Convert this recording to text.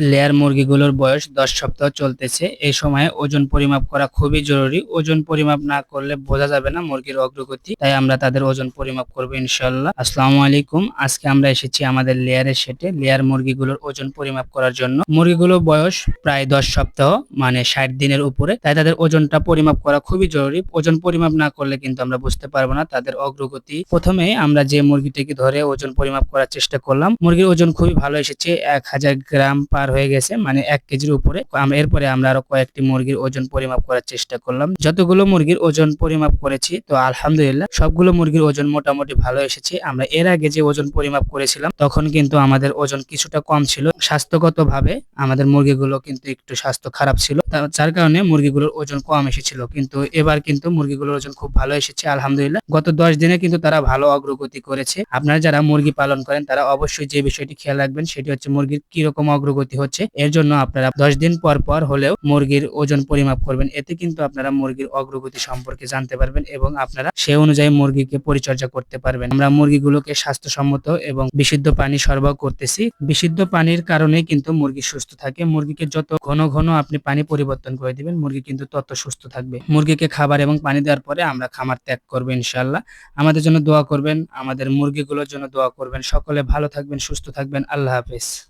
Layer মুরগিগুলোর বয়স দশ সপ্তাহ চলতেছে। এই সময়ে ওজন পরিমাপ করা খুবই জরুরি। ওজন পরিমাপ না করলে বোঝা যাবে না মুরগির অগ্রগতি। তাই আমরা তাদের ওজন পরিমাপ করব ইনশাল্লাহ আসসালামু আলাইকুম। আজকে আমরা এসেছি আমাদের লেয়ারের সেটে, লেয়ার মুরগিগুলোর ওজন পরিমাপ করার জন্য। মুরগিগুলোর বয়স প্রায় দশ সপ্তাহ মানে ষাট দিনের উপরে। তাই তাদের ওজনটা পরিমাপ করা খুবই জরুরি। ওজন পরিমাপ না করলে কিন্তু আমরা বুঝতে পারব না তাদের অগ্রগতি। প্রথমে আমরা যে মুরগিটিকে ধরে ওজন পরিমাপ করার চেষ্টা করলাম, মুরগির ওজন খুবই ভালো এসেছে। এক হাজার গ্রাম পার হয়ে গেছে মানে এক কেজির উপরে। আম- এরপরে আমরা আরও কয়েকটি মুরগির ওজন পরিমাপ করার চেষ্টা করলাম। যতগুলো মুরগির ওজন পরিমাপ করেছি, তো আলহামদুলিল্লাহ সবগুলো মুরগির ওজন মোটামুটি ভালো এসেছে। আমরা এর আগে যে ওজন পরিমাপ করেছিলাম, তখন কিন্তু আমাদের ওজন কিছুটা কম ছিল। স্বাস্থ্যগতভাবে আমাদের মুরগিগুলো কিন্তু একটু স্বাস্থ্য খারাপ ছিল যার কারণে মুরগিগুলোর ওজন কম এসেছিল। কিন্তু এবার কিন্তু মুরগিগুলোর ওজন খুব ভালো এসেছে, আলহামদুলিল্লাহ। গত দশ দিনে কিন্তু তারা ভালো অগ্রগতি করেছে। আপনারা যারা মুরগি পালন করেন, তারা অবশ্যই যে বিষয়টি খেয়াল রাখবেন, সেটি হচ্ছে মুরগির কীরকম অগ্রগতি হচ্ছে। এর জন্য আপনারা দশ দিন পর পর হলেও মুরগির ওজন পরিমাপ করবেন। এতে কিন্তু আপনারা মুরগির অগ্রগতি সম্পর্কে জানতে পারবেন এবং আপনারা সে অনুযায়ী মুরগিকে পরিচর্যা করতে পারবেন। আমরা মুরগিগুলোকে স্বাস্থ্যসম্মত এবং বিশুদ্ধ পানি সরবরাহ করতেছি। বিশুদ্ধ পানির কারণে কিন্তু মুরগি সুস্থ থাকে। মুরগিকে যত ঘন ঘন আপনি পানি পরিবর্তন করে দিবেন, মুরগি কিন্তু তত সুস্থ থাকবে। মুরগিকে খাবার এবং পানি দেওয়ার পরে আমরা খামার ত্যাগ করব ইনশাল্লাহ আমাদের জন্য দোয়া করবেন। আমাদের মুরগিগুলোর জন্য দোয়া করবেন। সকলে ভালো থাকবেন, সুস্থ থাকবেন। আল্লাহ হাফেজ।